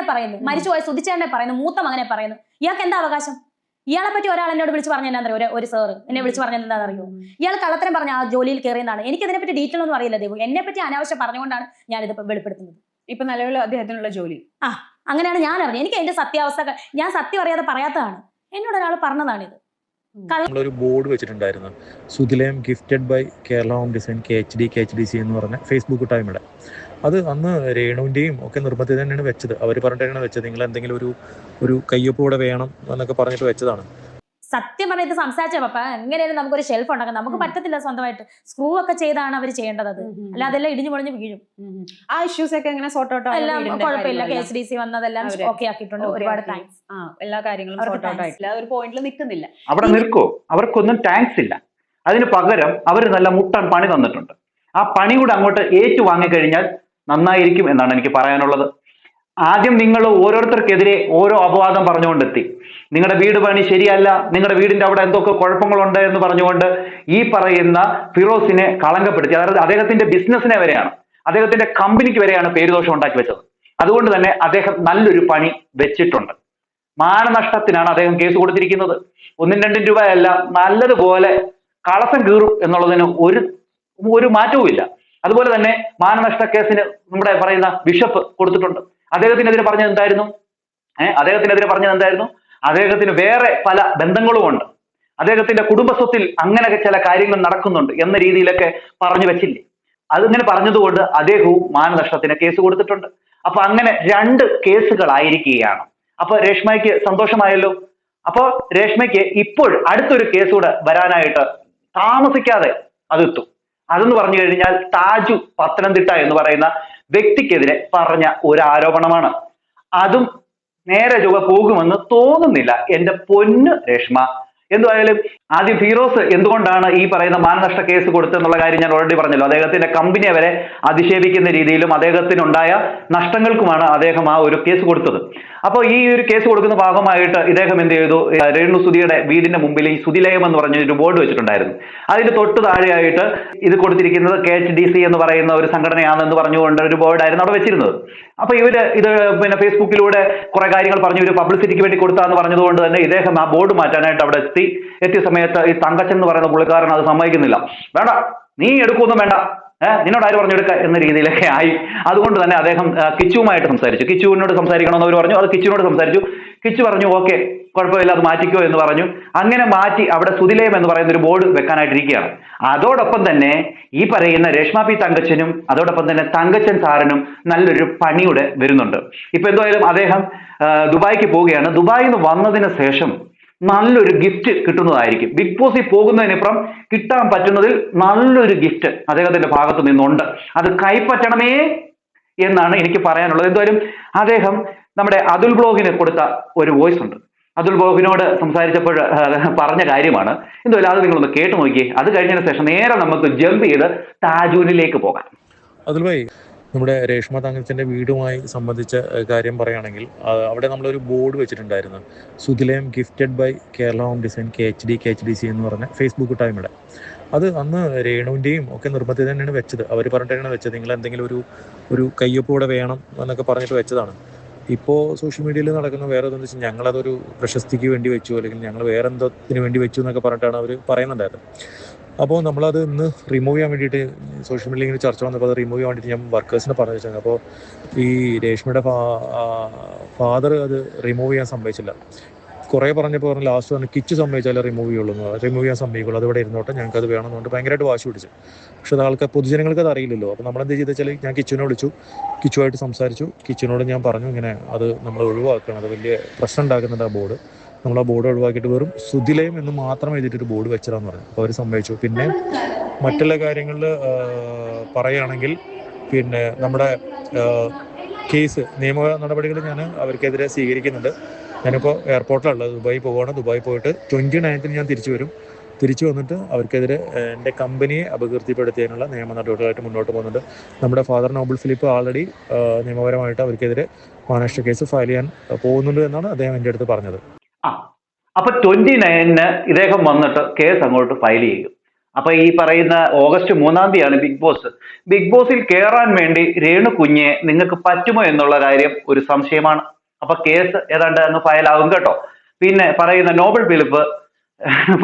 സുധിച്ചേട്ടനെ പറയുന്നു. മരിച്ചുപോയ സുധിച്ചേട്ടനെ പറയുന്നു. മൂത്ത മകനെ പറയുന്നു. ഇയാൾക്ക് എന്താ അവകാശം? ഇയാളെ പറ്റി ഒരാൾ എന്നോട് വിളിച്ച് പറഞ്ഞു എന്താ ഒരു ഒരു സാറ് എന്നെ വിളിച്ച് പറഞ്ഞു എന്താണെന്ന് അറിയോ ഇയാൾ കള്ളത്തരം പറഞ്ഞ ആ ജോലിയിൽ കയറിയതാണ് എനിക്ക് ഇതിനെപ്പറ്റി ഡീറ്റെയിൽ ഒന്നും അറിയില്ല ദൈവം. എന്നെ പറ്റി അനാവശ്യം പറഞ്ഞുകൊണ്ടാണ് ഞാൻ ഇത് വെളിപ്പെടുത്തുന്നത്. ഇപ്പൊ നിലവിൽ അദ്ദേഹത്തിനുള്ള ജോലി. ആ അങ്ങനെയാണ് ഞാൻ അറിഞ്ഞത്. എനിക്ക് അതിന്റെ സത്യാവസ്ഥ ഞാൻ സത്യം അറിയാതെ പറയാത്തതാണ്. എന്നോട് ഒരാൾ പറഞ്ഞതാണിത്. നമ്മളൊരു ബോർഡ് വെച്ചിട്ടുണ്ടായിരുന്നു. Suthilayam gifted by Kerala home design K H D K H D C എന്ന് പറഞ്ഞ ഫേസ്ബുക്ക് ടൈമിടെ അത് അന്ന് രേണുവിന്റെയും ഒക്കെ നിർബന്ധത്തിൽ തന്നെയാണ് വെച്ചത്. അവർ പറഞ്ഞിട്ടാണ് വെച്ചത്. നിങ്ങൾ എന്തെങ്കിലും ഒരു ഒരു കയ്യൊപ്പ് കൂടെ വേണം എന്നൊക്കെ പറഞ്ഞിട്ട് വെച്ചതാണ്. സത്യം പറഞ്ഞ ഇത് സംസാരിച്ച പപ്പ എങ്ങനെയാലും നമുക്കൊരു ഷെൽഫ് ഉണ്ടാക്കാം. നമുക്ക്. പറ്റത്തില്ല സ്വന്തമായിട്ട്. സ്ക്രൂ ഒക്കെ ചെയ്താണ് അവർ ചെയ്യേണ്ടത് അത്. അല്ല അതെല്ലാം ഇടിഞ്ഞു പൊളിഞ്ഞ് വീഴും. ആ ഇഷ്യൂസ് ഒക്കെ എങ്ങനെ സോർട്ട് ഔട്ട് എല്ലാം കുഴപ്പമില്ല. കെ എസ് ഡി സി വന്നതെല്ലാം ഓക്കെ ആക്കിയിട്ടുണ്ട്. ഒരുപാട് താങ്ക്സ് ആ എല്ലാ കാര്യങ്ങളും സോർട്ട് ഔട്ട്. ആയിട്ടില്ല. ഒരു പോയിന്റിൽ നിൽക്കുന്നില്ല അവിടെ നിൽക്കോ. അവർക്കൊന്നും താങ്ക്സ് ഇല്ല. അതിന് പകരം അവർ നല്ല മുട്ടൻ പണി തന്നിട്ടുണ്ട്. ആ പണി കൂടെ അങ്ങോട്ട് ഏറ്റു വാങ്ങിക്കഴിഞ്ഞാൽ നന്നായിരിക്കും എന്നാണ് എനിക്ക് പറയാനുള്ളത്. ആദ്യം നിങ്ങൾ ഓരോരുത്തർക്കെതിരെ ഓരോ അപവാദം പറഞ്ഞുകൊണ്ടെത്തി. നിങ്ങളുടെ വീട് പണി ശരിയല്ല നിങ്ങളുടെ വീടിന്റെ അവിടെ എന്തൊക്കെ കുഴപ്പങ്ങളുണ്ട് എന്ന് പറഞ്ഞുകൊണ്ട് ഈ പറയുന്ന ഫിറോസിനെ കളങ്കപ്പെടുത്തി. അതായത് അദ്ദേഹത്തിന്റെ ബിസിനസ്സിനെ വരെയാണ് അദ്ദേഹത്തിന്റെ കമ്പനിക്ക് വരെയാണ് പേരുദോഷം ഉണ്ടാക്കി വെച്ചത്. അതുകൊണ്ട് തന്നെ അദ്ദേഹം നല്ലൊരു പണി വെച്ചിട്ടുണ്ട്. മാനനഷ്ടത്തിനാണ് അദ്ദേഹം കേസ് കൊടുത്തിരിക്കുന്നത്. ഒന്നും രണ്ടും രൂപയല്ല നല്ലതുപോലെ കളസം കീറും എന്നുള്ളതിന് ഒരു ഒരു മാറ്റവും ഇല്ല അതുപോലെ തന്നെ മാനനഷ്ട കേസിന് നമ്മുടെ പറയുന്ന ബിഷപ്പ് കൊടുത്തിട്ടുണ്ട്. അദ്ദേഹത്തിനെതിരെ പറഞ്ഞത് എന്തായിരുന്നു? ഏഹ് അദ്ദേഹത്തിനെതിരെ പറഞ്ഞത് എന്തായിരുന്നു? അദ്ദേഹത്തിന് വേറെ പല ബന്ധങ്ങളും ഉണ്ട് അദ്ദേഹത്തിന്റെ കുടുംബസ്വത്തിൽ അങ്ങനെ ചില കാര്യങ്ങൾ നടക്കുന്നുണ്ട് എന്ന രീതിയിലൊക്കെ പറഞ്ഞു വെച്ചില്ലേ. അതിങ്ങനെ പറഞ്ഞതുകൊണ്ട് അദ്ദേഹവും മാനനഷ്ടത്തിന് കേസ് കൊടുത്തിട്ടുണ്ട്. അപ്പൊ അങ്ങനെ രണ്ട് കേസുകളായിരിക്കുകയാണ്. അപ്പൊ രേഷ്മയ്ക്ക് സന്തോഷമായല്ലോ? അപ്പൊ രേഷ്മയ്ക്ക് ഇപ്പോൾ അടുത്തൊരു കേസ് കൂടെ വരാനായിട്ട് താമസിക്കാതെ അതെത്തും അതെന്ന് പറഞ്ഞു കഴിഞ്ഞാൽ താജു പത്തനംതിട്ട എന്ന് പറയുന്ന വ്യക്തിക്കെതിരെ പറഞ്ഞ ഒരു ആരോപണമാണ് അതും നേരെ ചൊവ്വെ പോകുമെന്ന് തോന്നുന്നില്ല. എന്റെ പൊന്ന് രേഷ്മ. എന്തായാലും ആദ്യം ഫീറോസ് എന്തുകൊണ്ടാണ് ഈ പറയുന്ന മാനനഷ്ട കേസ് കൊടുത്തെന്നുള്ള കാര്യം ഞാൻ ഓൾറെഡി പറഞ്ഞല്ലോ. അദ്ദേഹത്തിന്റെ കമ്പനിയെ വരെ അധിക്ഷേപിക്കുന്ന രീതിയിലും അദ്ദേഹത്തിനുണ്ടായ നഷ്ടങ്ങൾക്കുമാണ് അദ്ദേഹം ആ ഒരു കേസ് കൊടുത്തത്. അപ്പോൾ ഈ ഒരു കേസ് കൊടുക്കുന്ന ഭാഗമായിട്ട് ഇദ്ദേഹം എന്ത് ചെയ്തു? രേണു സുധിയുടെ വീടിന്റെ മുമ്പിൽ ഈ സുതിലയം എന്ന് പറഞ്ഞ ഒരു ബോർഡ് വെച്ചിട്ടുണ്ടായിരുന്നു. അതിന്റെ തൊട്ട് താഴെയായിട്ട് ഇത് കൊടുത്തിരിക്കുന്നത് കെ എച്ച് ഡി സി എന്ന് പറയുന്ന ഒരു സംഘടനയാണെന്ന് പറഞ്ഞുകൊണ്ട് ഒരു ബോർഡായിരുന്നു അവിടെ വെച്ചിരുന്നത്. അപ്പൊ ഇവർ ഇത് പിന്നെ ഫേസ്ബുക്കിലൂടെ കുറെ കാര്യങ്ങൾ പറഞ്ഞു ഒരു പബ്ലിസിറ്റിക്ക് വേണ്ടി കൊടുത്താന്ന് പറഞ്ഞതുകൊണ്ട് തന്നെ ഇദ്ദേഹം ആ ബോർഡ് മാറ്റാനായിട്ട് അവിടെ എത്തി. എത്തിയ സമയത്ത് ഈ തങ്കച്ചൻ എന്ന് പറയുന്ന പുള്ളിക്കാരൻ അത് സമ്മതിക്കുന്നില്ല. വേണ്ട നീ എടുക്കൊന്നും വേണ്ട. ഏഹ് നിന്നോട് ആര് പറഞ്ഞു എടുക്ക എന്ന രീതിയിലൊക്കെ ആയി. അതുകൊണ്ട് തന്നെ അദ്ദേഹം കിച്ചുവുമായിട്ട് സംസാരിച്ചു. കിച്ചുവിനോട് സംസാരിക്കണമെന്ന് അവർ പറഞ്ഞു. അത് കിച്ചുവിനോട് സംസാരിച്ചു. കിച്ചു പറഞ്ഞു ഓക്കെ കുഴപ്പമില്ല അത് മാറ്റിക്കോ എന്ന് പറഞ്ഞു. അങ്ങനെ മാറ്റി അവിടെ സുതിലയം എന്ന് പറയുന്ന ഒരു ബോർഡ് വെക്കാനായിട്ടിരിക്കുകയാണ്. അതോടൊപ്പം തന്നെ ഈ പറയുന്ന രേഷ്മ പി തങ്കച്ചനും അതോടൊപ്പം തന്നെ തങ്കച്ചൻ സാറിനും നല്ലൊരു പണിയുടെ വരുന്നുണ്ട്. ഇപ്പൊ എന്തായാലും അദ്ദേഹം ദുബായിക്ക് പോവുകയാണ്. ദുബായിൽ നിന്ന് വന്നതിന് ശേഷം നല്ലൊരു ഗിഫ്റ്റ് കിട്ടുന്നതായിരിക്കും. ബിഗ് ബോസിൽ പോകുന്നതിനിപ്പുറം കിട്ടാൻ പറ്റുന്നതിൽ നല്ലൊരു ഗിഫ്റ്റ് അദ്ദേഹത്തിന്റെ ഭാഗത്ത് നിന്നുണ്ട്. അത് കൈപ്പറ്റണമേ എന്നാണ് എനിക്ക് പറയാനുള്ളത്. എന്തായാലും അദ്ദേഹം നമ്മുടെ അതുൽ ബ്ലോഗിന് കൊടുത്ത ഒരു വോയിസ് ഉണ്ട്. അതുൽ ബ്ലോഗിനോട് സംസാരിച്ചപ്പോൾ പറഞ്ഞ കാര്യമാണ്. എന്തായാലും അത് നിങ്ങളൊന്ന് കേട്ടു നോക്കിയേ. അത് കഴിഞ്ഞതിന് ശേഷം നേരെ നമുക്ക് ജമ്പ് ചെയ്ത് താജൂനിലേക്ക് പോകാം. അതുൽ ഭായി നമ്മുടെ രേഷ്മ തങ്കച്ചന്റെ വീടുമായി സംബന്ധിച്ച കാര്യം പറയുകയാണെങ്കിൽ അവിടെ നമ്മളൊരു ബോർഡ് വെച്ചിട്ടുണ്ടായിരുന്നു. Suthilayam gifted by Kerala home design K H D K H D C എന്ന് പറഞ്ഞ ഫേസ്ബുക്ക് ടൈമിടെ അത് അന്ന് രേണുവിന്റെയും ഒക്കെ നിർബന്ധത്തിൽ തന്നെയാണ് വെച്ചത്. അവർ പറഞ്ഞിട്ടാണ് വെച്ചത് നിങ്ങൾ എന്തെങ്കിലും ഒരു ഒരു കയ്യൊപ്പ് കൂടെ വേണം എന്നൊക്കെ പറഞ്ഞിട്ട് വെച്ചതാണ്. ഇപ്പോൾ സോഷ്യൽ മീഡിയയിൽ നടക്കുന്ന വേറെ എന്താണെന്ന് വെച്ചാൽ ഞങ്ങളതൊരു പ്രശസ്തിക്ക് വേണ്ടി വെച്ചു അല്ലെങ്കിൽ ഞങ്ങൾ വേറെ എന്തോത്തിന് വേണ്ടി വെച്ചു എന്നൊക്കെ പറഞ്ഞിട്ടാണ് അവർ പറയുന്നുണ്ടായിരുന്നത്. അപ്പോൾ നമ്മളത് ഇന്ന് റിമൂവ് ചെയ്യാൻ വേണ്ടിയിട്ട് സോഷ്യൽ മീഡിയയിൽ ഇങ്ങനെ ചർച്ച വന്നപ്പോൾ അത് റിമൂവ് ചെയ്യാൻ വേണ്ടിയിട്ട് ഞാൻ വർക്കേഴ്സിനെ പറഞ്ഞു വെച്ചാൽ അപ്പോൾ ഈ രേഷ്മയുടെ ഫാദർ അത് റിമൂവ് ചെയ്യാൻ സമ്മതിച്ചില്ല. കുറേ പറഞ്ഞപ്പോൾ പറഞ്ഞു ലാസ്റ്റ് പറഞ്ഞു കിച്ച് സമ്മതിച്ചാലേ റിമൂവ് ചെയ്യുള്ളൂ റിമൂവ് ചെയ്യാൻ സമ്മതിക്കുള്ളൂ. അതിവിടെ ഇരുന്നോട്ടെ. ഞങ്ങൾക്ക് അത് വേണമെന്നുകൊണ്ട് ഭയങ്കരമായിട്ട് വാശി പിടിച്ചു. പക്ഷെ അത് ആൾക്കാർ പൊതുജനങ്ങൾക്ക് അത് അറിയില്ലല്ലോ. അപ്പോൾ നമ്മളെന്ത് ചെയ്തെന്ന് വെച്ചാൽ ഞാൻ കിച്ചുവിനെ വിളിച്ചു. കിച്ചുമായിട്ട് സംസാരിച്ചു. കിച്ചനോട് ഞാൻ പറഞ്ഞു ഇങ്ങനെ അത് നമ്മൾ ഒഴിവാക്കണം. അത് വലിയ പ്രശ്നം ഉണ്ടാക്കുന്നുണ്ട് ആ ബോർഡ് നമ്മൾ ആ ബോർഡ് ഒഴിവാക്കിയിട്ട് വെറും സുതിലയം എന്ന് മാത്രം എഴുതിയിട്ട് ഒരു ബോർഡ് വെച്ചതാന്ന് പറഞ്ഞു. അപ്പോൾ അവർ സമ്മതിച്ചു. പിന്നെ മറ്റുള്ള കാര്യങ്ങളിൽ പറയുകയാണെങ്കിൽ പിന്നെ നമ്മുടെ കേസ് നിയമ നടപടികൾ ഞാൻ അവർക്കെതിരെ സ്വീകരിക്കുന്നുണ്ട്. ഞാനിപ്പോൾ എയർപോർട്ടിലുള്ളത് ദുബായി പോവുകയാണ്. ദുബായി പോയിട്ട് ട്വന്റി നയൻത്തിന് ഞാൻ തിരിച്ചു വരും. തിരിച്ചു വന്നിട്ട് അവർക്കെതിരെ എന്റെ കമ്പനിയെ അപകീർത്തിപ്പെടുത്തിയതിനുള്ള നിയമ നടപടികളായിട്ട് മുന്നോട്ട് പോകുന്നുണ്ട്. നമ്മുടെ ഫാദർ നോബിൾ ഫിലിപ്പ് ആൾറെഡി നിയമപരമായിട്ട് അവർക്കെതിരെ മാനേഷ്ഠ കേസ് ഫയൽ ചെയ്യാൻ പോകുന്നുണ്ട് എന്നാണ് അദ്ദേഹം എന്റെ അടുത്ത് പറഞ്ഞത്. ആ അപ്പൊ ട്വന്റി നയനിന് ഇദ്ദേഹം വന്നിട്ട് കേസ് അങ്ങോട്ട് ഫയൽ ചെയ്യും അപ്പൊ ഈ പറയുന്ന ഓഗസ്റ്റ് മൂന്നാം തീയതിയാണ് ബിഗ് ബോസ്. ബിഗ് ബോസിൽ കയറാൻ വേണ്ടി രേണു കുഞ്ഞെ നിങ്ങൾക്ക് പറ്റുമോ എന്നുള്ള കാര്യം ഒരു സംശയമാണ്. അപ്പൊ കേസ് ഏതാണ്ട് അങ്ങ് ഫയലാകും കേട്ടോ. പിന്നെ പറയുന്ന നോബൽ ഫിലിപ്പ്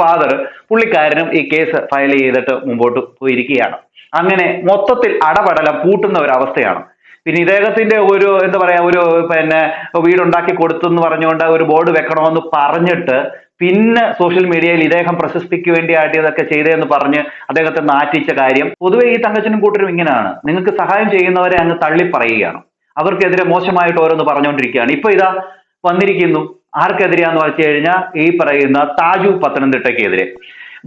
ഫാദർ പുള്ളിക്കാരനും ഈ കേസ് ഫയൽ ചെയ്തിട്ട് മുമ്പോട്ട് പോയിരിക്കുകയാണ്. അങ്ങനെ മൊത്തത്തിൽ അടപടലം പൂട്ടുന്ന ഒരു അവസ്ഥയാണ്. പിന്നെ ഇദ്ദേഹത്തിന്റെ ഒരു എന്താ പറയാ ഒരു പിന്നെ വീടുണ്ടാക്കി കൊടുത്തു എന്ന് പറഞ്ഞുകൊണ്ട് ഒരു ബോർഡ് വെക്കണമെന്ന് പറഞ്ഞിട്ട് പിന്നെ സോഷ്യൽ മീഡിയയിൽ ഇദ്ദേഹം പ്രശസ്തിക്ക് വേണ്ടി ആട്ടിയതൊക്കെ ചെയ്തതെന്ന് പറഞ്ഞ് അദ്ദേഹത്തെ നാറ്റിച്ച കാര്യം പൊതുവെ ഈ തങ്കച്ചനും കൂട്ടരും ഇങ്ങനെയാണ് നിങ്ങൾക്ക് സഹായം ചെയ്യുന്നവരെ അങ്ങ് തള്ളി പറയുകയാണ് അവർക്കെതിരെ മോശമായിട്ട് ഓരോന്ന് പറഞ്ഞുകൊണ്ടിരിക്കുകയാണ്. ഇപ്പൊ ഇതാ വന്നിരിക്കുന്നു. ആർക്കെതിരെയാന്ന് വെച്ച് കഴിഞ്ഞാൽ ഈ പറയുന്ന താജു പത്തനംതിട്ടയ്ക്കെതിരെ.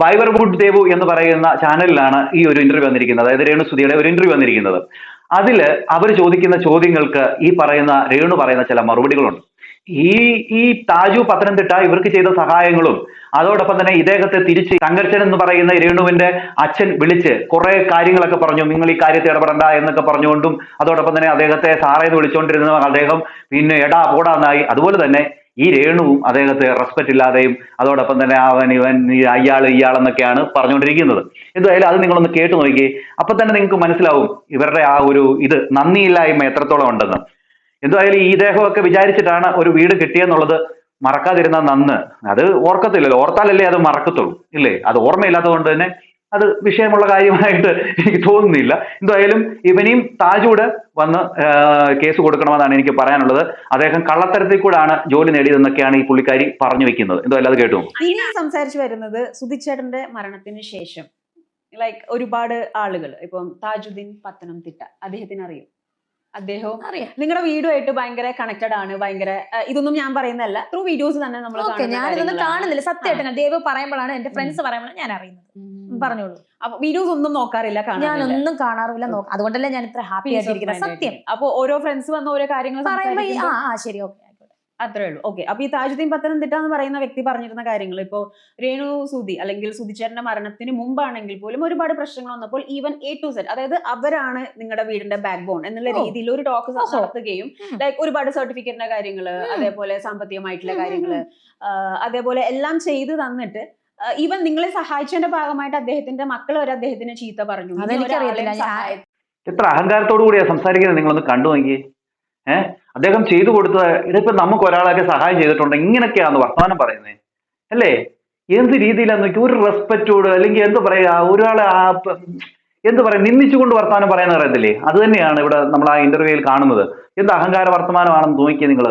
ബൈബർവുഡ് ദേവു എന്ന് പറയുന്ന ചാനലിലാണ് ഈ ഒരു ഇന്റർവ്യൂ വന്നിരിക്കുന്നത്. അതായത് രേണു സുധിയുടെ ഒരു ഇന്റർവ്യൂ വന്നിരിക്കുന്നത്. അതിൽ അവർ ചോദിക്കുന്ന ചോദ്യങ്ങൾക്ക് ഈ പറയുന്ന രേണു പറയുന്ന ചില മറുപടികളുണ്ട്. ഈ ഈ താജു പത്തനംതിട്ട ഇവർക്ക് ചെയ്ത സഹായങ്ങളും അതോടൊപ്പം തന്നെ ഇദ്ദേഹത്തെ തിരിച്ച് തങ്കച്ചൻ എന്ന് പറയുന്ന രേണുവിന്റെ അച്ഛൻ വിളിച്ച് കുറെ കാര്യങ്ങളൊക്കെ പറഞ്ഞു. നിങ്ങൾ ഈ കാര്യത്തിൽ ഇടപെടണ്ട എന്നൊക്കെ പറഞ്ഞുകൊണ്ടും അതോടൊപ്പം തന്നെ അദ്ദേഹത്തെ സാറേന്ന് വിളിച്ചുകൊണ്ടിരുന്ന അദ്ദേഹം പിന്നെ എടാ പോടാന്നായി. അതുപോലെ തന്നെ ഈ രേണുവും അദ്ദേഹത്തെ റെസ്പെക്ട് ഇല്ലാതെയും അതോടൊപ്പം തന്നെ അവൻ ഇവൻ അയാൾ ഇയാളെന്നൊക്കെയാണ് പറഞ്ഞുകൊണ്ടിരിക്കുന്നത്. എന്തായാലും അത് നിങ്ങളൊന്ന് കേട്ടു നോക്കി അപ്പൊ തന്നെ നിങ്ങൾക്ക് മനസ്സിലാവും ഇവരുടെ ആ ഒരു ഇത് നന്ദിയില്ലായ്മ എത്രത്തോളം ഉണ്ടെന്ന്. എന്തായാലും ഈ ഇദ്ദേഹമൊക്കെ വിചാരിച്ചിട്ടാണ് ഒരു വീട് കിട്ടിയെന്നുള്ളത് മറക്കാതിരുന്ന നന്ന്. അത് ഓർക്കത്തില്ലല്ലോ. ഓർത്താലല്ലേ അത് മറക്കത്തുള്ളൂ. ഇല്ലേ? അത് ഓർമ്മയില്ലാത്തത് കൊണ്ട് തന്നെ അത് വിഷയമുള്ള കാര്യമായിട്ട് എനിക്ക് തോന്നുന്നില്ല. എന്തായാലും ഇവനെയും താജൂട് വന്ന് കേസ് കൊടുക്കണമെന്നാണ് എനിക്ക് പറയാനുള്ളത്. അദ്ദേഹം കള്ളത്തരത്തിൽ കൂടാണ് ജോലി നേടിയതെന്നൊക്കെയാണ് ഈ പുള്ളിക്കാരി പറഞ്ഞു വെക്കുന്നത്. എന്തായാലും അത് കേട്ടു ഇനി സംസാരിച്ചു വരുന്നത് സുധിച്ചേട്ടന്റെ മരണത്തിന് ശേഷം. ലൈക്ക് ഒരുപാട് ആളുകൾ ഇപ്പം താജുദ്ദീൻ പത്തനംതിട്ട അദ്ദേഹത്തിന് അറിയും അദ്ദേഹവും അറിയാം. നിങ്ങളുടെ വീടുമായിട്ട് ഭയങ്കര കണക്റ്റഡ് ആണ് ഭയങ്കര ഇതൊന്നും ഞാൻ പറയുന്നതല്ല. ത്രൂ വീഡിയോസ് തന്നെ നമ്മൾ ഞാനിതൊന്നും കാണുന്നില്ല. സത്യമായിട്ട് ദേവ് പറയുമ്പോഴാണ് എന്റെ ഫ്രണ്ട്സ് പറയുമ്പോഴാണ് ഞാൻ അറിയുന്നത്. പറഞ്ഞോളൂ. അപ്പൊ വീഡിയോസ് ഒന്നും നോക്കാറില്ല ഞാൻ കാണാറില്ല. ഒന്നും കാണാറില്ല അതുകൊണ്ടല്ലേ ഞാൻ ഇത്ര ഹാപ്പി ആയിട്ടിരിക്കുന്നത്? സത്യം. അപ്പൊ ഓരോ ഫ്രണ്ട്സ് വന്ന ഓരോ കാര്യങ്ങൾ പറയുമ്പോ ആ ശരി ഓക്കെ. അത്രേ ഉള്ളൂ. ഓക്കെ അപ്പൊ ഈ താജുദ്ദീൻ പത്തനംതിട്ട എന്ന് പറയുന്ന വ്യക്തി പറഞ്ഞിരുന്ന കാര്യങ്ങൾ ഇപ്പോ രേണു സുധി അല്ലെങ്കിൽ സുധിച്ചേരന്റെ മരണത്തിന് മുമ്പാണെങ്കിൽ പോലും ഒരുപാട് പ്രശ്നങ്ങൾ വന്നപ്പോൾ ഈവൻ എ ടു സെറ്റ് അതായത് അവരാണ് നിങ്ങളുടെ വീടിന്റെ ബാക്ക് ബോൺ എന്നുള്ള. രീതിയിൽ ഒരു ടോക്ക്. നടത്തുകയും. ലൈക്ക് ഒരുപാട് സർട്ടിഫിക്കറ്റിന്റെ കാര്യങ്ങൾ അതേപോലെ സാമ്പത്തികമായിട്ടുള്ള കാര്യങ്ങൾ അതേപോലെ എല്ലാം ചെയ്തു തന്നിട്ട് ഈവൻ നിങ്ങളെ സഹായിച്ചതിന്റെ ഭാഗമായിട്ട് അദ്ദേഹത്തിന്റെ മക്കൾ വരെ അദ്ദേഹത്തിന് ചീത്ത പറഞ്ഞു. എത്ര അഹങ്കാരത്തോടു കൂടിയാ സംസാരിക്കുന്നത്? നിങ്ങളൊന്ന് കണ്ടു നോക്കി ഏഹ് അദ്ദേഹം ചെയ്തു കൊടുത്തത് ഇതിപ്പോ നമുക്ക് ഒരാളൊക്കെ സഹായം ചെയ്തിട്ടുണ്ട് ഇങ്ങനെയൊക്കെയാന്ന് വർത്തമാനം പറയുന്നത് അല്ലേ? എന്ത് രീതിയിലാന്ന് നോക്കി ഒരു റെസ്പെക്റ്റോട് അല്ലെങ്കിൽ എന്ത് പറയാ ഒരാളെ എന്ത് പറയാ നിന്ദിച്ചുകൊണ്ട് വർത്തമാനം പറയുന്ന അറിയത്തില്ലേ? അത് തന്നെയാണ് ഇവിടെ നമ്മൾ ആ ഇന്റർവ്യൂയിൽ കാണുന്നത്. എന്ത് അഹങ്കാര വർത്തമാനമാണെന്ന് നോക്കിയേ നിങ്ങൾ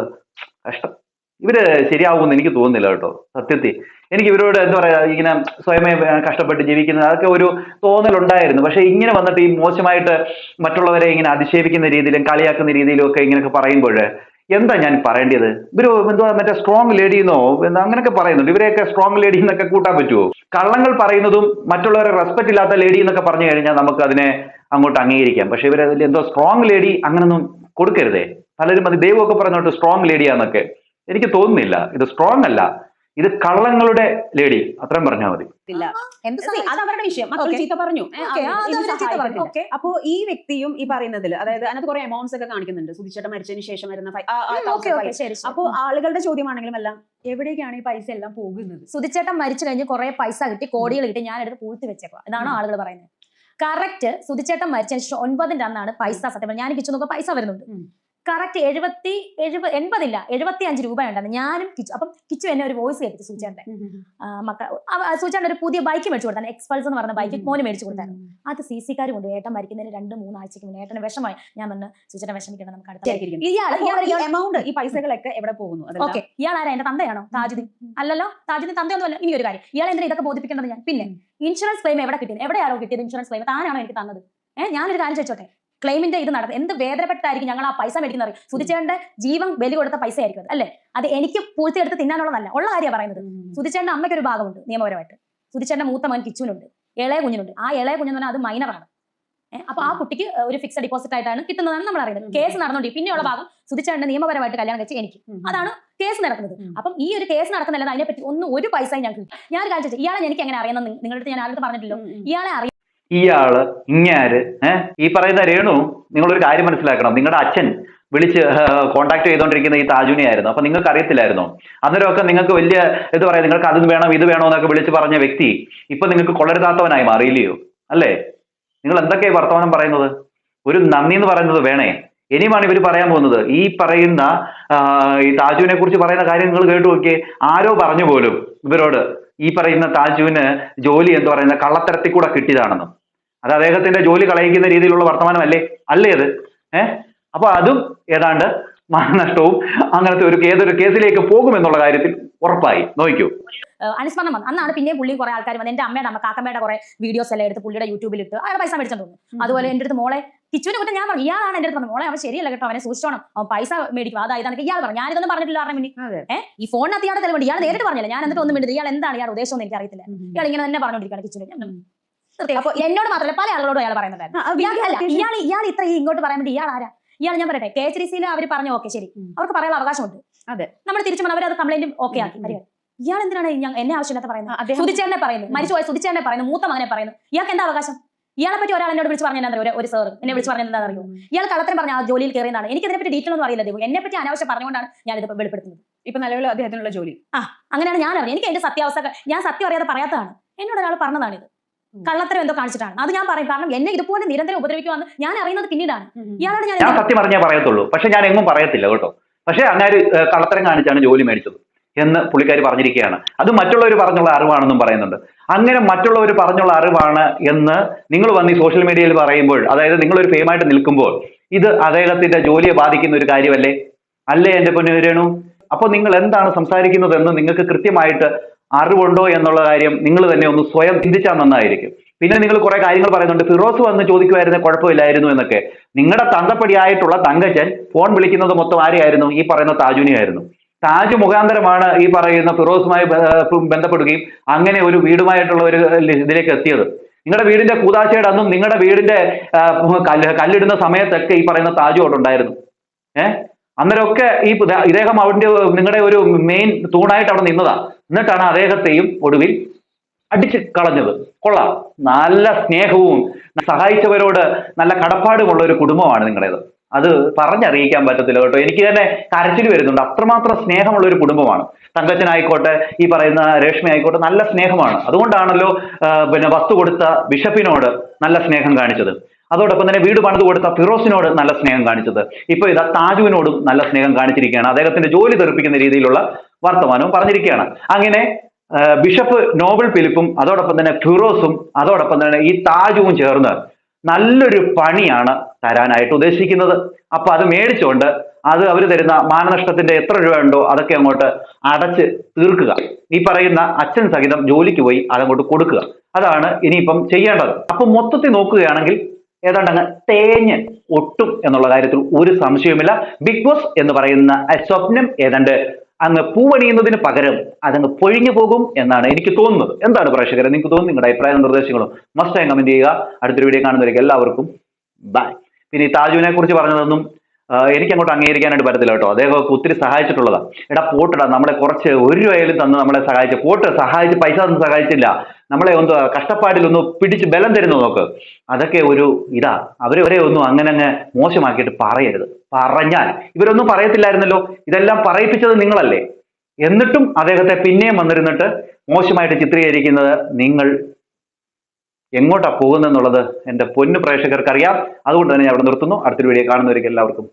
കഷ്ടം. ഇവർ ശരിയാവുമെന്ന് എനിക്ക് തോന്നുന്നില്ല കേട്ടോ. സത്യത്തിൽ. എനിക്ക് ഇവരോട് എന്താ പറയാ ഇങ്ങനെ സ്വയമേ കഷ്ടപ്പെട്ട് ജീവിക്കുന്നത് അതൊക്കെ ഒരു തോന്നലുണ്ടായിരുന്നു. പക്ഷെ ഇങ്ങനെ വന്നിട്ട് ഈ മോശമായിട്ട് മറ്റുള്ളവരെ ഇങ്ങനെ അധിക്ഷേപിക്കുന്ന രീതിയിലും കളിയാക്കുന്ന രീതിയിലും ഒക്കെ ഇങ്ങനെയൊക്കെ പറയുമ്പോൾ എന്താ ഞാൻ പറയേണ്ടത്? ഇവർ എന്തുവാ മറ്റേ സ്ട്രോങ് ലേഡി എന്നോ അങ്ങനെയൊക്കെ പറയുന്നുണ്ട്. ഇവരെയൊക്കെ സ്ട്രോങ് ലേഡി എന്നൊക്കെ കൂട്ടാൻ പറ്റുമോ കള്ളങ്ങൾ പറയുന്നതും മറ്റുള്ളവരെ റെസ്പെക്ട് ഇല്ലാത്ത ലേഡി എന്നൊക്കെ പറഞ്ഞു കഴിഞ്ഞാൽ നമുക്ക് അതിനെ അങ്ങോട്ട് അംഗീകരിക്കാം. പക്ഷെ ഇവരെ എന്തോ സ്ട്രോങ് ലേഡി അങ്ങനൊന്നും കൊടുക്കരുതേ. പലരും അത് ദൈവമൊക്കെ പറഞ്ഞോട്ട് സ്ട്രോങ് ലേഡിയാന്നൊക്കെ എനിക്ക് തോന്നുന്നില്ല. ഇത് സ്ട്രോങ് അല്ല. ഇത് കള്ളങ്ങളുടെ ലേഡി അത്രയും പറഞ്ഞാൽ മതി. അത് അവരുടെ വിഷയം. മക്കൾ ചീത്ത പറഞ്ഞു. അപ്പോ ഈ വ്യക്തിയും ഈ പറയുന്നതിൽ അതായത് അതിനകത്ത് കുറെ എമൗണ്ട്സ് ഒക്കെ കാണിക്കുന്നുണ്ട്. സുധിച്ചേട്ടൻ മരിച്ചതിന് ശേഷം വരുന്ന ഫൈ- ആ, ആ ഓക്കെ 1000 ഓക്കെ ഫൈ. ശരി ശരി. അപ്പോ ആളുകളുടെ ചോദ്യമാണെങ്കിലും എല്ലാം എവിടേക്കാണ് ഈ പൈസ എല്ലാം പോകുന്നത്? സുധിച്ചേട്ടൻ മരിച്ചു കഴിഞ്ഞ് കുറെ പൈസ കിട്ടി കോടികൾ കിട്ടി ഞാൻ എടുത്ത് പൂഴ്ത്തി വെച്ചേക്കാം ഇതാണ് ആളുകൾ പറയുന്നത്. കറക്റ്റ് സുധിച്ചേട്ടൻ മരിച്ചതിന് ശേഷം ഒൻപതിന്റെ അന്നാണ് പൈസ സത്യം ഞാൻ കിച്ചു നോക്കുക പൈസ വരുന്നുണ്ട്. കറക്റ്റ് എഴുപത്തി എഴുപത് എൺപതില്ല എഴുപത്തി അഞ്ച് രൂപ ഉണ്ടായിരുന്നു ഞാനും കിച്ചു അപ്പം കിച്ചു എന്നെ ഒരു വോയിസ് കേട്ടു സൂചാന്റെ മക്കൾ സൂചാന്റെ ഒരു പുതിയ ബൈക്ക് മേടിച്ചു കൊടുത്താണ് എക്സ്പൾസ് എന്ന് പറഞ്ഞ ബൈക്ക്. മോന് മേടിച്ചു കൊടുത്തായിരുന്നു. അത് സി സിക്കാർ കൊണ്ട് ഏട്ടൻ മരിക്കുന്നതിന് രണ്ട് മൂന്ന് ആഴ്ചയ്ക്ക് മുന്നേ. ഏട്ടൻ വിഷമമായി ഞാൻ പറഞ്ഞു സൂചന വിഷമിക്കണം നമുക്ക് അടുത്ത എമൗണ്ട് ഈ പൈസകളൊക്കെ എവിടെ പോകുന്നു? ഓക്കെ ഇയാൾ ആരാ എന്റെ തന്തയാണോ? താജുദ്ദീൻ അല്ലല്ലോ? താജുദ്ദീൻ തന്തയൊന്നുമല്ല. ഇനി ഒരു കാര്യം. ഇയാൾ എന്തിനാ ഇതൊക്കെ ബോധിപ്പിക്കേണ്ടത് ഞാൻ? പിന്നെ ഇൻഷുറൻസ് ക്ലെയിം എവിടെ കിട്ടിയത്? എവിടെയാണോ കിട്ടിയത് ഇൻഷുറൻസ് ക്ലെയിം താനാണോ എനിക്ക് തന്നത്? ഏഹ് ഞാനൊരു കാര്യം ചോദിച്ചോട്ടെ. ക്ലെയിമിന്റെ ഇത് നടത്തുന്നത് എന്ത് വേദനപ്പെട്ടായിരിക്കും ഞങ്ങൾ ആ പൈസ മേടിക്കുന്നത് സുധിച്ചേന്റെ ജീവൻ ബലി കൊടുത്ത പൈസ ആയിരിക്കും അത് അല്ലേ? അത് എനിക്ക് പൂഴ്ത്തിയെടുത്ത് തിന്നാനുള്ളതല്ല. ഉള്ള കാര്യമാണ് പറയുന്നത്. സുധിച്ചേന്റെ അമ്മയ്ക്ക് ഒരു ഭാഗമുണ്ട് നിയമപരമായിട്ട്. സുധിച്ചേന്റെ മൂത്ത മകൻ കിച്ചുവിനുണ്ട് ഇളയ കുഞ്ഞിനുണ്ട്. ആ ഇളയ കുഞ്ഞെന്ന് പറഞ്ഞാൽ അത് മൈനറാണ് അപ്പൊ ആ കുട്ടിക്ക് ഒരു ഫിക്സഡ് ഡിപ്പോസിറ്റ് ആയിട്ടാണ് കിട്ടുന്നതാണ് നമ്മൾ അറിയുന്നത്. കേസ് നടന്നുകൊണ്ട് പിന്നെയുള്ള ഭാഗം സുധിച്ചേന്റെ നിയമപരമായിട്ട് കല്യാണം കഴിച്ച് എനിക്ക്. അതാണ് കേസ് നടക്കുന്നത്. അപ്പം ഈ ഒരു കേസ് നടക്കുന്നില്ല അതിനെപ്പറ്റി ഒന്നും ഒരു പൈസയും ഞങ്ങൾക്ക്. ഞാൻ കാണിച്ചു ഇയാളെ എനിക്ക് എങ്ങനെ അറിയുന്ന നിങ്ങളുടെ ഞാൻ ആരോട് പറഞ്ഞിട്ടില്ലോ. ഇയാളെ അറിയാം ഇയാൾ ഇങ്ങാര് ഏഹ് ഈ പറയുന്ന രേണു നിങ്ങളൊരു കാര്യം മനസ്സിലാക്കണം. നിങ്ങളുടെ അച്ഛൻ വിളിച്ച് കോൺടാക്ട് ചെയ്തുകൊണ്ടിരിക്കുന്ന ഈ താജുനെ ആയിരുന്നു. അപ്പൊ നിങ്ങൾക്ക് അറിയത്തില്ലായിരുന്നു അന്നേരമൊക്കെ നിങ്ങൾക്ക് വലിയ ഇത് പറയാം നിങ്ങൾക്ക് അത് വേണം ഇത് വേണോ എന്നൊക്കെ വിളിച്ച് പറഞ്ഞ വ്യക്തി ഇപ്പൊ നിങ്ങൾക്ക് കൊള്ളരുതാത്തവനായി മാറിയില്ലയോ അല്ലേ? നിങ്ങൾ എന്തൊക്കെയാ വർത്തമാനം പറയുന്നത്? ഒരു നന്ദി എന്ന് പറയുന്നത് വേണേ. ഇനിയുമാണ് ഇവർ പറയാൻ പോകുന്നത്. ഈ പറയുന്ന ഈ താജുവിനെ കുറിച്ച് പറയുന്ന കാര്യം നിങ്ങൾ കേട്ടു നോക്കിയേ. ആരോ പറഞ്ഞു പോലും ഇവരോട് ഈ പറയുന്ന താജുവിന് ജോലി എന്ന് പറയുന്ന കള്ളത്തരത്തിൽ കൂടെ കിട്ടിയതാണെന്ന്. അത് അദ്ദേഹത്തിന്റെ ജോലി കളയിക്കുന്ന രീതിയിലുള്ള വർത്തമാനമല്ലേ? അല്ലേ അത്? ഏഹ് അപ്പൊ അതും ഏതാണ്ട് മാനനഷ്ടവും അങ്ങനത്തെ ഒരു ഏതൊരു കേസിലേക്ക് പോകുമെന്നുള്ള കാര്യത്തിൽ ഉറപ്പായി. നോക്കൂ അനുസ്മരണം വന്നു. അന്നാണ് പിന്നെയും പുള്ളി കുറെ ആൾക്കാർ വന്ന് എന്റെ അമ്മയുടെ അമ്മ കാക്കമ്മയുടെ കുറെ വീഡിയോസ് എല്ലാം എടുത്ത് പുള്ളിയുടെ യൂട്യൂബിൽ ഇട്ട് അയാളെ പൈസ മേടിച്ചു തോന്നുന്നു. അതുപോലെ എന്റെ അടുത്ത് മോളെ കിച്ചുവിനെ കുറ്റം ഞാൻ പറഞ്ഞു. ഇയാളാണ് എന്റെ അടുത്ത് മോളെ അവൻ ശരിയല്ല കേട്ടോ. അവനെ സൂക്ഷിച്ചോണം. അവൻ പൈസ മേടിക്കും. അതായത് ഇതാണ് ഇയാൾ പറഞ്ഞു ഞാനിതൊന്നും പറഞ്ഞിട്ടില്ല കാരണം വേണ്ടി ഏഹ് ഈ ഫോണിനകത്ത് ഇയാളെ തെളിവുണ്ട്. ഇയാൾ നേരിട്ട് പറഞ്ഞില്ല. ഞാൻ എന്നിട്ട് ഒന്നും വേണ്ടി ഇയാൾ എന്താണ് ഇയാൾ ഉദ്ദേശം എന്ന് എനിക്ക് അറിയത്തില്ല ഇയാൾ ഇങ്ങനെ തന്നെ പറഞ്ഞുകൊണ്ടിരിക്കുകയാണ് കിച്ചുവിനെ. അപ്പൊ എന്നോട് മാത്രമല്ല പല ആളുകളോട് അയാൾ പറയുന്നുണ്ടായിരുന്നു ഇയാൾ ഇയാൾ ഇത്ര ഇങ്ങോട്ട് പറയാൻ വേണ്ടി ഇയാൾ ആരാ ഇയാൾ ഞാൻ പറയട്ടെ കെ എച്ച് ഡി സിയിൽ അവർ പറഞ്ഞു ഓക്കെ ശരി. അവർക്ക് പറയാനുള്ള അവകാശമുണ്ട്. അതെ. നമ്മൾ തിരിച്ചു അവർ അത് കംപ്ലൈന്റ് ഓക്കെ ആക്കി. ഇയാൾ എന്തിനാണ് ഞാൻ എന്നെ ആവശ്യമില്ലാത്ത പറയുന്നത്? സുതിച്ചേനെ പറയുന്നു. മരിച്ചുപോയ സുതിച്ചേനെ പറയുന്നു. മൂത്ത മകനെ പറയുന്നു. ഇയാൾക്ക് എന്താ അവകാശം? ഇയാളെ പറ്റി ഒരാൾ എന്നോട് വിളിച്ച് പറഞ്ഞാൽ എന്താ ഒരു സാർ എന്നെ വിളിച്ച് പറഞ്ഞാൽ എന്താ അറിയോ? ഇയാൾ കള്ളത്തരം പറഞ്ഞ ആ ജോലിയിൽ കയറിയതാണ് എനിക്ക് ഇതിനെപ്പറ്റി ഡീറ്റെയിൽ ഒന്നും അറിയില്ല ദൈവം. എന്നെ പറ്റി അനാവശ്യം പറഞ്ഞുകൊണ്ടാണ് ഞാൻ ഇത് വെളിപ്പെടുത്തുന്നത്. ഇപ്പൊ നിലവിൽ അദ്ദേഹത്തിനുള്ള ജോലി. ആ അങ്ങനെയാണ് ഞാൻ അറിയാം എനിക്ക് എന്റെ സത്യാവസ്ഥ ഞാൻ സത്യം അറിയാതെ പറയാത്തതാണ്. എന്നോട് ഒരാൾ പറഞ്ഞതാണിത്. കള്ളത്തരം എന്തോ കാണിച്ചിട്ടാണ്. അത് ഞാൻ പറയും. കാരണം എന്നെ ഇതുപോലെ നിരന്തരം ഉപദ്രവിക്കുവാന്ന് ഞാൻ അറിയുന്നത് പിന്നീടാണ്. ഇയാളോട് ഞാൻ സത്യം പറഞ്ഞേ പറയത്തുള്ളൂ. പക്ഷെ ഞാൻ എങ്ങും പറയത്തില്ല കേട്ടോ. പക്ഷെ അങ്ങാര് കള്ളത്തരം കാണിച്ചാണ് ജോലി മേടിച്ചത് എന്ന് പുള്ളിക്കാരി പറഞ്ഞിരിക്കുകയാണ്. അത് മറ്റുള്ളവർ പറഞ്ഞുള്ള അറിവാണെന്നും പറയുന്നുണ്ട്. അങ്ങനെ മറ്റുള്ളവർ പറഞ്ഞുള്ള അറിവാണ് എന്ന് നിങ്ങൾ വന്ന് ഈ സോഷ്യൽ മീഡിയയിൽ പറയുമ്പോൾ അതായത് നിങ്ങൾ ഒരു ഫെയിമായിട്ട് നിൽക്കുമ്പോൾ ഇത് അദ്ദേഹത്തിന്റെ ജോലിയെ ബാധിക്കുന്ന ഒരു കാര്യമല്ലേ? അല്ലേ എന്റെ പൊന്നു രേണു? അപ്പൊ നിങ്ങൾ എന്താണ് സംസാരിക്കുന്നതെന്ന് നിങ്ങൾക്ക് കൃത്യമായിട്ട് അറിവുണ്ടോ എന്നുള്ള കാര്യം നിങ്ങൾ തന്നെ ഒന്ന് സ്വയം ചിന്തിച്ചാൽ നന്നായിരിക്കും. പിന്നെ നിങ്ങൾ കുറെ കാര്യങ്ങൾ പറയുന്നുണ്ട്. ഫിറോസ് വന്ന് ചോദിക്കുമായിരുന്നു കുഴപ്പമില്ലായിരുന്നു എന്നൊക്കെ. നിങ്ങളുടെ തന്തപ്പടിയായിട്ടുള്ള തങ്കച്ചൻ ഫോൺ വിളിക്കുന്നത് മൊത്തം ആരെയായിരുന്നു? ഈ പറയുന്ന താജുനിയായിരുന്നു. താജ് മുഖാന്തരമാണ് ഈ പറയുന്ന ഫിറോസുമായി ബന്ധപ്പെടുകയും അങ്ങനെ ഒരു വീടുമായിട്ടുള്ള ഒരു ഇതിലേക്ക് എത്തിയത്. നിങ്ങളുടെ വീടിന്റെ കൂതാശയുടെ അന്നും നിങ്ങളുടെ വീടിന്റെ കല്ല് കല്ലിടുന്ന സമയത്തൊക്കെ ഈ പറയുന്ന താജു അവിടെ ഉണ്ടായിരുന്നു. ഏഹ് അന്നേരമൊക്കെ ഈ ഇദ്ദേഹം അവിടെ നിങ്ങളുടെ ഒരു മെയിൻ തൂണായിട്ട് അവിടെ നിന്നതാ. എന്നിട്ടാണ് അദ്ദേഹത്തെയും ഒടുവിൽ അടിച്ച് കളഞ്ഞത്. കൊള്ളാം. നല്ല സ്നേഹവും സഹായിച്ചവരോട് നല്ല കടപ്പാടുമുള്ള ഒരു കുടുംബമാണ് നിങ്ങളുടേത്. അത് പറഞ്ഞറിയിക്കാൻ പറ്റത്തില്ല കേട്ടോ. എനിക്ക് തന്നെ കരച്ചിൽ വരുന്നുണ്ട്. അത്രമാത്രം സ്നേഹമുള്ള ഒരു കുടുംബമാണ്. തങ്കച്ചനായിക്കോട്ടെ ഈ പറയുന്ന രേഷ്മ ആയിക്കോട്ടെ നല്ല സ്നേഹമാണ്. അതുകൊണ്ടാണല്ലോ പിന്നെ വസ്തു കൊടുത്ത ബിഷപ്പിനോട് നല്ല സ്നേഹം കാണിച്ചത്. അതോടൊപ്പം തന്നെ വീട് പണിത് കൊടുത്ത ഫിറോസിനോട് നല്ല സ്നേഹം കാണിച്ചത്. ഇപ്പൊ ഇതാ താജുവിനോടും നല്ല സ്നേഹം കാണിച്ചിരിക്കുകയാണ്. അദ്ദേഹത്തിന്റെ ജോലി തെറിപ്പിക്കുന്ന രീതിയിലുള്ള വർത്തമാനവും പറഞ്ഞിരിക്കുകയാണ്. അങ്ങനെ ബിഷപ്പ് നോബൽ ഫിലിപ്പും അതോടൊപ്പം തന്നെ ഫിറോസും അതോടൊപ്പം തന്നെ ഈ താജുവും ചേർന്ന് നല്ലൊരു പണിയാണ് തരാനായിട്ട് ഉദ്ദേശിക്കുന്നത്. അപ്പൊ അത് മേടിച്ചുകൊണ്ട് അത് അവർ തരുന്ന മാനനഷ്ടത്തിന്റെ എത്ര രൂപ ഉണ്ടോ അതൊക്കെ അങ്ങോട്ട് അടച്ച് തീർക്കുക. ഈ പറയുന്ന അച്ഛൻ സഹിതം ജോലിക്ക് പോയി അതങ്ങോട്ട് കൊടുക്കുക. അതാണ് ഇനിയിപ്പം ചെയ്യേണ്ടത്. അപ്പൊ മൊത്തത്തിൽ നോക്കുകയാണെങ്കിൽ ഏതാണ്ട് അങ്ങ് തേഞ്ഞ് ഒട്ടും എന്നുള്ള കാര്യത്തിൽ ഒരു സംശയവുമില്ല. ബിഗ് ബോസ് എന്ന് പറയുന്ന സ്വപ്നം ഏതാണ്ട് അങ്ങ് പൂവണിയുന്നതിന് പകരം അതങ്ങ് പൊഴിഞ്ഞു പോകും എന്നാണ് എനിക്ക് തോന്നുന്നത്. എന്താണ് പ്രേക്ഷകരെ? നിങ്ങൾക്ക് തോന്നുന്നു നിങ്ങളുടെ അഭിപ്രായവും നിർദ്ദേശങ്ങളും? മസ്റ്റായും കമന്റ് ചെയ്യുക. അടുത്തൊരു വീഡിയോ കാണുന്നവരേക്ക് എല്ലാവർക്കും ബൈ പിന്നെ ഈ താജുവിനെ കുറിച്ച് പറഞ്ഞതൊന്നും എനിക്ക് അങ്ങോട്ട് അംഗീകരിക്കാനായിട്ട് പറ്റത്തില്ല കേട്ടോ. അദ്ദേഹമൊക്കെ ഒത്തിരി സഹായിച്ചിട്ടുള്ളതാ. എടാ പോട്ടെടാ നമ്മളെ കുറച്ച് ഒരു രൂപയിലും തന്ന് നമ്മളെ സഹായിച്ച. പോട്ട് സഹായിച്ച് പൈസ തന്ന് സഹായിച്ചില്ല. നമ്മളെ ഒന്ന് കഷ്ടപ്പാടിൽ ഒന്ന് പിടിച്ച് ബലം തരുന്നു നോക്ക്. അതൊക്കെ ഒരു ഇതാ. അവരെ ഒരേ ഒന്നും അങ്ങനെ അങ്ങ് മോശമാക്കിയിട്ട് പറയരുത്. പറഞ്ഞാൽ. ഇവരൊന്നും പറയത്തില്ലായിരുന്നല്ലോ. ഇതെല്ലാം പറയിപ്പിച്ചത് നിങ്ങളല്ലേ. എന്നിട്ടും അദ്ദേഹത്തെ പിന്നെയും വന്നിരുന്നിട്ട് മോശമായിട്ട് ചിത്രീകരിക്കുന്നത് നിങ്ങൾ എങ്ങോട്ടാ പോകുന്നെന്നുള്ളത് എന്റെ പൊന്നു പ്രേക്ഷകർക്ക് അറിയാം അതുകൊണ്ട് തന്നെ ഞാൻ അവിടെ നിർത്തുന്നു. അടുത്തൊരു വീഡിയോ കാണുന്നവർക്ക് എല്ലാവർക്കും